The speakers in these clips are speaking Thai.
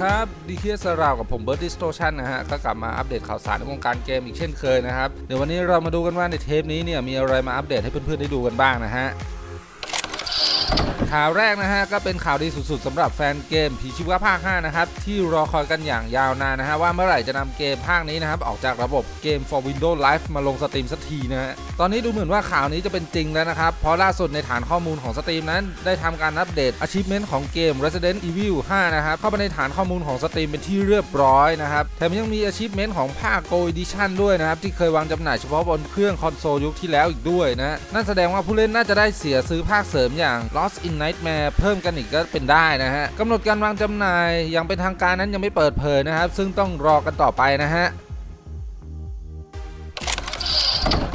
ครับดีเคสราวกับผมเบิร์ดดิสโตชันนะฮะ ก็กลับมาอัปเดตข่าวสารในวงการเกมอีกเช่นเคยนะครับ เดี๋ยววันนี้เรามาดูกันว่าในเทปนี้เนี่ยมีอะไรมาอัปเดตให้เพื่อนๆได้ดูกันบ้างนะฮะ ข่าวแรกนะฮะก็เป็นข่าวดีสุดๆสำหรับแฟนเกมผีชีวะภาค 5 นะครับ ที่รอคอยกันอย่างยาวนานนะฮะ ว่าเมื่อไหร่จะนำเกมภาคนี้นะครับ ออกจากระบบเกม for Windows Live มาลงสตรีมสักทีนะฮะ ตอนนี้ดูเหมือนว่าข่าวนี้จะเป็นจริงแล้วนะครับ เพราะล่าสุดในฐานข้อมูลของสตรีมนั้น ได้ทำการอัปเดต achievement ของเกม Resident Evil 5 นะครับ เข้าไปในฐานข้อมูลของสตรีมเป็นที่เรียบร้อยนะครับแถมยังมี achievement ของภาค Go Edition ด้วยนะครับที่เคยวางจำหน่ายเฉพาะบนเครื่องคอนโซลยุคที่แล้วอีกด้วยนะนั่นแสดงว่าผู้เล่นน่าจะได้เสียซื้อภาคเสริมอย่าง Lost in ไนท์แมร์เพิ่มกันอีกก็เป็นได้นะฮะกำหนดการวางจำหน่ายอย่างเป็นทางการนั้นยังไม่เปิดเผยนะครับ ซึ่งต้องรอกันต่อไปนะฮะ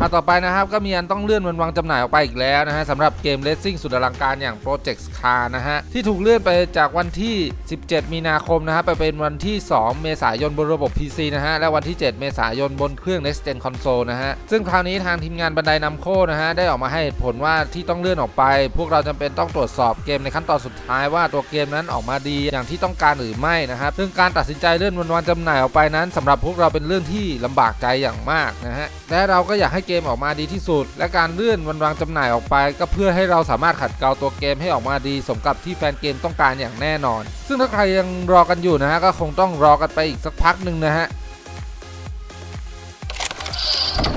ข่าวต่อไปนะครับก็มีอันต้องเลื่อนวันวางจำหน่ายออกไปอีกแล้วนะฮะสำหรับเกมเลสซิ่งสุดอลังการอย่าง Project Car นะฮะที่ถูกเลื่อนไปจากวันที่ 17 มีนาคมนะฮะไปเป็นวันที่ 2 เมษายนบนระบบ PC นะฮะและวันที่ 7 เมษายนบนเครื่อง Next Gen Console นะฮะซึ่งคราวนี้ทางทีมงานบันไดนำโค้นะฮะได้ออกมาให้เหตุผลว่าที่ต้องเลื่อนออกไป พวกเราจำเป็นต้องตรวจสอบเกมในขั้นตอนสุดท้ายว่าตัวเกมนั้นออกมาดีอย่างที่ต้องการหรือไม่นะครับซึ่งการตัดสินใจเลื่อนวันวางจำหน่ายออกไปนั้นสำหรับพวกเราเป็นเรื่องที่ลำบากใจอย่างมากนะฮะและเราก็อยากให้เกมออกมาดีที่สุด และการเลื่อนวันวางจำหน่ายออกไป ก็เพื่อให้เราสามารถขัดเกลาตัวเกมให้ออกมาดีสมกับที่แฟนเกมต้องการอย่างแน่นอน ซึ่งถ้าใครยังรอกันอยู่นะฮะก็คงต้องรอกันไปอีกสักพักหนึ่งนะฮะ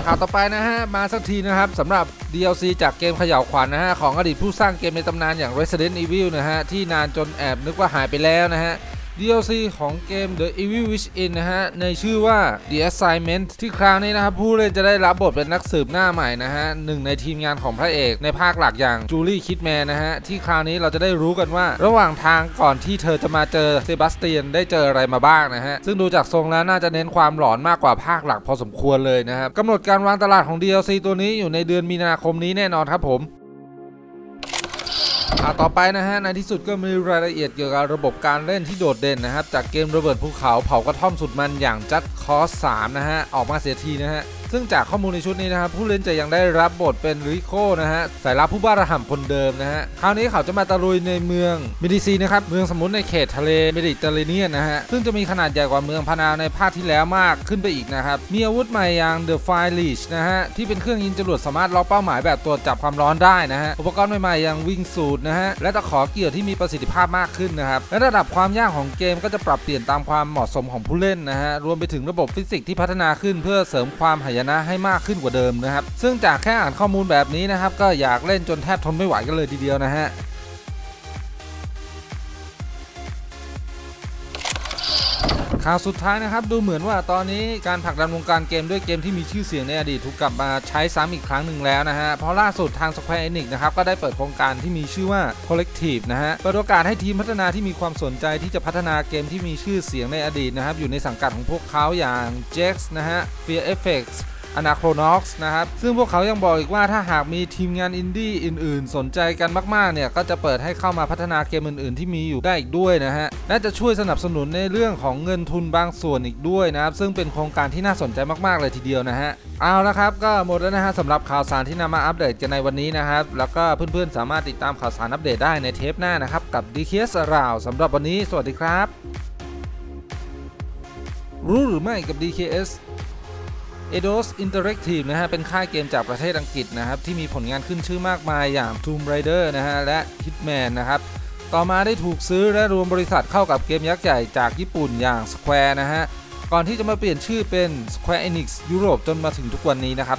ข่าวต่อไปนะฮะ มาสักทีนะครับสำหรับ DLC จากเกมเขย่าขวัญนะฮะ ของอดีตผู้สร้างเกมในตำนานอย่าง Resident Evil นะฮะ ที่นานจนแอบนึกว่าหายไปแล้วนะฮะ DLC ของเกม The Evil Within นะฮะ ในชื่อว่า The Assignment ที่คราวนี้นะครับ ผู้เล่นจะได้รับบทเป็นนักสืบหน้าใหม่นะฮะหนึ่งในทีมงานของพระเอกในภาคหลักอย่างจูลี่คิดแมนนะฮะ ที่คราวนี้เราจะได้รู้กันว่า ระหว่างทางก่อนที่เธอจะมาเจอเซบาสเตียนได้เจออะไรมาบ้างนะฮะ ซึ่งดูจากทรงแล้วน่าจะเน้นความหลอนมากกว่าภาคหลักพอสมควรเลยนะครับกำหนดการวางตลาดของ DLC ตัวนี้อยู่ในเดือนมีนาคมนี้แน่นอนครับผม ข่าต่อไปนะฮะในที่สุดก็มีรายละเอียดเกี่ยวกับระบบการเล่นที่โดดเด่นนะครับจากเกมระเบิดภูเขาเผากระท่อมสุดมันอย่างจัดคอส3นะฮะออกมาเสียทีนะฮะซึ่งจากข้อมูลในชุดนี้นะครับผู้เล่นจะยังได้รับบทเป็นริโก้นะฮะสายลับผู้บ้าระห่ำคนเดิมนะฮะคราวนี้เขาจะมาตะลุยในเมืองมิดิซีนะครับเมืองสมุทรในเขตทะเลเมดิเตอร์เรเนียนนะฮะซึ่งจะมีขนาดใหญ่กว่าเมืองพานาในภาคที่แล้วมากขึ้นไปอีกนะครับมีอาวุธใหม่อย่าง The Fire Leash นะฮะที่เป็นเครื่องยิงจรวดสามารถล็อกเป้าหมายแบบตรวจจับความร้อนได้นะฮะอุปกรณ์ใหม่ๆอย่างวิงสูตนะฮะและตะขอเกี่ยวที่มีประสิทธิภาพมากขึ้นนะครับและระดับความยากของเกมก็จะปรับเปลี่ยนตามความเหมาะสมของผู้เล่นนะฮะรวมไปถึงระบบฟิสิกส์ที่พัฒนาขึ้นเพื่อเสริมความหายนะให้มากขึ้นกว่าเดิมนะครับ ซึ่งจากแค่อ่านข้อมูลแบบนี้นะครับ ก็อยากเล่นจนแทบทนไม่ไหวกันเลยทีเดียวนะฮะ ข่าวสุดท้ายนะครับดูเหมือนว่าตอนนี้การผลักดันวงการเกมด้วยเกมที่มีชื่อเสียงในอดีตถูกกลับมาใช้ซ้ำอีกครั้งหนึ่งแล้วนะฮะเพราะล่าสุดทาง Square Enix นะครับก็ได้เปิดโครงการที่มีชื่อว่า Collective นะฮะเปิดโอกาสให้ทีมพัฒนาที่มีความสนใจที่จะพัฒนาเกมที่มีชื่อเสียงในอดีตนะครับอยู่ในสังกัดของพวกเขาอย่าง Jax นะฮะ Fear Effects อนาโครนอกส์นะครับ ซึ่งพวกเขายังบอกอีกว่าถ้าหากมีทีมงานอินดี้อื่นๆ สนใจกันมากๆ เนี่ย ก็จะเปิดให้เข้ามาพัฒนาเกมอื่นๆ ที่มีอยู่ได้อีกด้วยนะฮะและจะช่วยสนับสนุนในเรื่องของเงินทุนบางส่วนอีกด้วยนะครับ ซึ่งเป็นโครงการที่น่าสนใจมากๆ เลยทีเดียวนะฮะ เอาละครับ ก็หมดแล้วนะฮะสำหรับข่าวสารที่นำมาอัปเดตกันในวันนี้นะครับ แล้วก็เพื่อนๆ สามารถติดตามข่าวสารอัปเดตได้ในเทปหน้านะครับ กับ DKS ราวสำหรับวันนี้ สวัสดีครับ รู้หรือไม่กับ DKS e d o s Interactive นะฮะ เป็นค่ายเกมจากประเทศอังกฤษนะครับ ที่มีผลงานขึ้นชื่อมากมายอย่าง Tomb Raider นะฮะ และ Hitman นะครับ ต่อมาได้ถูกซื้อและรวมบริษัทเข้ากับเกมยักษ์ใหญ่จากญี่ปุ่นอย่าง Square นะฮะ ก่อนที่จะมาเปลี่ยนชื่อเป็น Square Enix Europe จนมาถึงทุกวันนี้นะครับ